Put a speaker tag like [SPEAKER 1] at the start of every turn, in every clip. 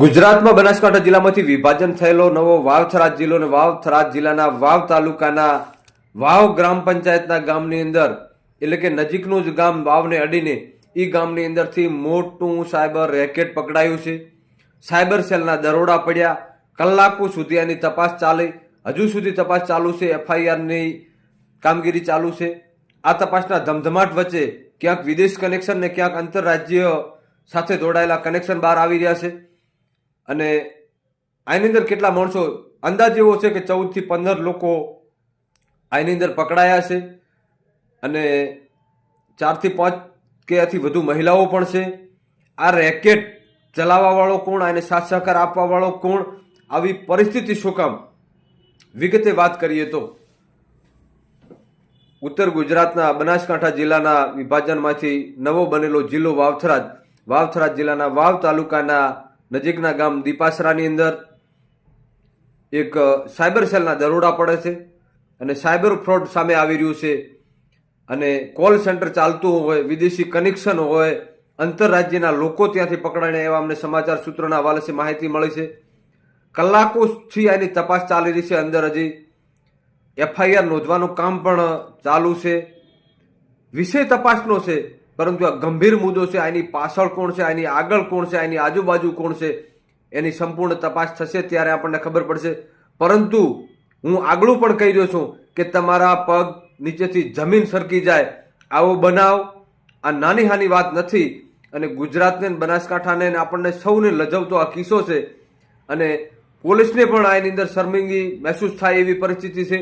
[SPEAKER 1] ગુજરાતમાં બનાસકાંઠા જિલ્લામાંથી વિભાજન થયેલો નવો વાવ થરાદ જિલ્લો અને વાવ થરાદ જિલ્લાના વાવ તાલુકાના વાવ ગ્રામ પંચાયતના ગામની અંદર, એટલે કે નજીકનું જ ગામ વાવને અડીને એ ગામની અંદરથી મોટું સાયબર રેકેટ પકડાયું છે. સાયબર સેલના દરોડા પડ્યા, કલાકો સુધી આની તપાસ ચાલી, હજુ સુધી તપાસ ચાલુ છે, એફઆઈઆરની કામગીરી ચાલુ છે. આ તપાસના ધમધમાટ વચ્ચે ક્યાંક વિદેશ કનેક્શન ને ક્યાંક આંતરરાજ્ય સાથે જોડાયેલા કનેક્શન બહાર આવી રહ્યા છે. અને આની અંદર કેટલા માણસો અંદાજ એવો છે કે ચૌદથી પંદર લોકો આની અંદર પકડાયા છે અને ચારથી પાંચ કે આથી વધુ મહિલાઓ પણ છે. આ રેકેટ ચલાવવાવાળો કોણ, આને સાથ સહકાર આપવાવાળો કોણ, આવી પરિસ્થિતિ શું કામ? વિગતે વાત કરીએ તો. ઉત્તર ગુજરાતના બનાસકાંઠા જિલ્લાના વિભાજનમાંથી નવો બનેલો જિલ્લો વાવથરાજ. વાવથરાજ જિલ્લાના વાવ તાલુકાના નજીકના ગામ દીપાસરાની અંદર એક સાયબર સેલના દરોડા પડે છે અને સાયબર ફ્રોડ સામે આવી રહ્યું છે અને કોલ સેન્ટર ચાલતું હોય, વિદેશી કનેક્શન હોય, આંતરરાજ્યના લોકો ત્યાંથી પકડાઈને એવા અમને સમાચાર સૂત્રોના હવાલે છે માહિતી મળી છે. કલાકોથી આની તપાસ ચાલી રહી છે. અંદર હજી એફઆઈઆર નોંધવાનું કામ પણ ચાલુ છે. વિષય તપાસનો છે. પરંતુ આ ગંભીર મુદ્દો છે, આની પાછળ કોણ છે, આની આગળ કોણ છે, આની આજુબાજુ કોણ છે, એની સંપૂર્ણ તપાસ થશે ત્યારે આપણને ખબર પડશે. પરંતુ હું આગળું પણ કહી રહ્યો છું કે તમારા પગ નીચેથી જમીન સરકી જાય, આવો બનાવ. આ નાની હાની વાત નથી અને ગુજરાતને બનાસકાંઠાને આપણને સૌને લજવતો આ કિસ્સો છે અને પોલીસને પણ આની અંદર શર્મિંગી મહેસૂસ થાય એવી પરિસ્થિતિ છે.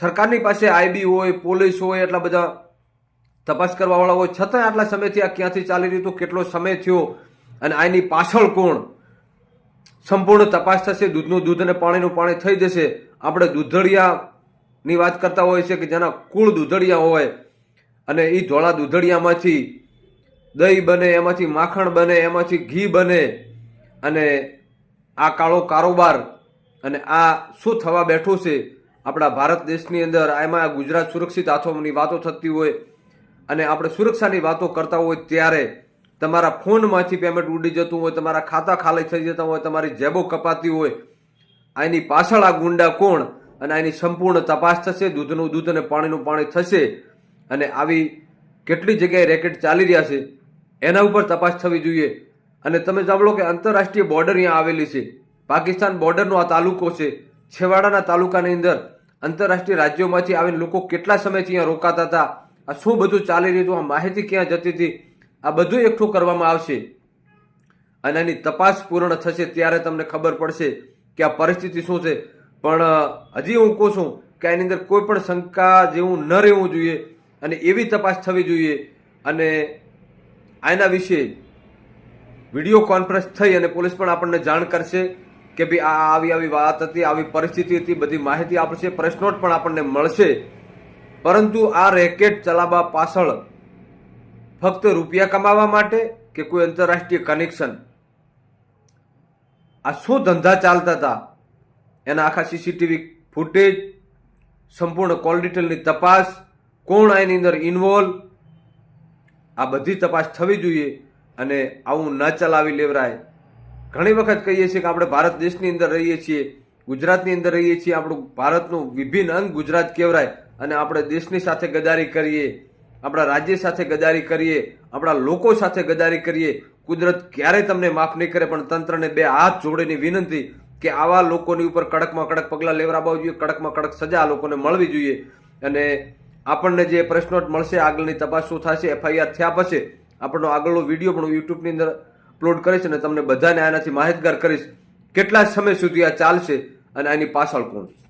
[SPEAKER 1] સરકારની પાસે આઈબી હોય, પોલીસ હોય એટલા બધા તપાસ કરવાવાળા હોય છતાં આટલા સમયથી આ ક્યાંથી ચાલી રહ્યું હતું, કેટલો સમય થયો અને આની પાછળ કોણ? સંપૂર્ણ તપાસ થશે, દૂધનું દૂધ અને પાણીનું પાણી થઈ જશે. આપણે દૂધડિયાની વાત કરતા હોય છે કે જેના કુળ દૂધડિયા હોય અને એ ધોળા દૂધડિયામાંથી દહીં બને, એમાંથી માખણ બને, એમાંથી ઘી બને અને આ કાળો કારોબાર અને આ શું થવા બેઠું છે? આપણા ભારત દેશની અંદર એમાં ગુજરાત સુરક્ષિત હાથોની વાતો થતી હોય અને આપણે સુરક્ષાની વાતો કરતા હોય ત્યારે તમારા ફોનમાંથી પેમેન્ટ ઉડી જતું હોય, તમારા ખાતા ખાલી થઈ જતા હોય, તમારી જેબો કપાતી હોય, આની પાછળ આ ગુંડા કોણ અને આની સંપૂર્ણ તપાસ થશે, દૂધનું દૂધ અને પાણીનું પાણી થશે અને આવી કેટલી જગ્યાએ રેકેટ ચાલી રહ્યા છે, એના ઉપર તપાસ થવી જોઈએ. અને તમે સાંભળો કે આંતરરાષ્ટ્રીય બોર્ડર અહીંયા આવેલી છે. પાકિસ્તાન બોર્ડરનો આ તાલુકો છે. છેવાડાના તાલુકાની અંદર આંતરરાષ્ટ્રીય રાજ્યોમાંથી આવીને લોકો કેટલા સમયથી અહીંયા રોકાતા હતા આ શું બધું ચાલી રહ્યું હતું? આ માહિતી ક્યાં જતી હતી? આ બધું એકઠું કરવામાં આવશે. અને એની તપાસ પૂર્ણ થશે ત્યારે તમને ખબર પડશે કે આ પરિસ્થિતિ શું છે. પણ હજી હું કહું છું કે એની અંદર કોઈ પણ શંકા જેવું ન રહેવું જોઈએ અને એવી તપાસ થવી જોઈએ. અને આના વિશે વીડિયો કોન્ફરન્સ થઈ અને પોલીસ પણ આપણને જાણ કરશે કે ભાઈ આ આવી આવી વાત હતી, આવી પરિસ્થિતિ હતી, બધી માહિતી આપશે, પ્રેસ નોટ પણ આપણને મળશે. પરંતુ આ રેકેટ ચલાવવા પાછળ ફક્ત રૂપિયા કમાવા માટે કે કોઈ આંતરરાષ્ટ્રીય કનેક્શન આ શું ધંધા ચાલતા હતા? એના આખા સીસીટીવી ફૂટેજ સંપૂર્ણ કોલ ડિટેલની તપાસ, કોણ એની અંદર ઇન્વોલ્વ આ બધી તપાસ થવી જોઈએ અને આવું ન ચલાવી લેવરાય. ઘણી વખત કહીએ છીએ કે આપણે ભારત દેશની અંદર રહીએ છીએ, ગુજરાતની અંદર રહીએ છીએ, આપણું ભારતનું વિભિન્ન અંગ ગુજરાત કહેવાય અને આપણે દેશની સાથે ગદારી કરીએ, આપણા રાજ્ય સાથે ગદારી કરીએ, આપણા લોકો સાથે ગદારી કરીએ, કુદરત ક્યારેય તમને માફ નહીં કરે, પણ તંત્રને બે હાથ જોડીની વિનંતી કે આવા લોકોની ઉપર કડકમાં કડક પગલાં લેવડાવવા જોઈએ, કડકમાં કડક સજા આ લોકોને મળવી જોઈએ. અને આપણને જે પ્રશ્નો મળશે, આગળની તપાસ શું થશે, એફઆઈઆર થયા પછી આપણનો આગળનો વીડિયો પણ હું યુટ્યુબની અંદર અપલોડ કરીશ અને તમને બધાને આનાથી માહિતગાર કરીશ. કેટલા સમય સુધી આ ચાલશે અને આની પાછળ કોણ છે?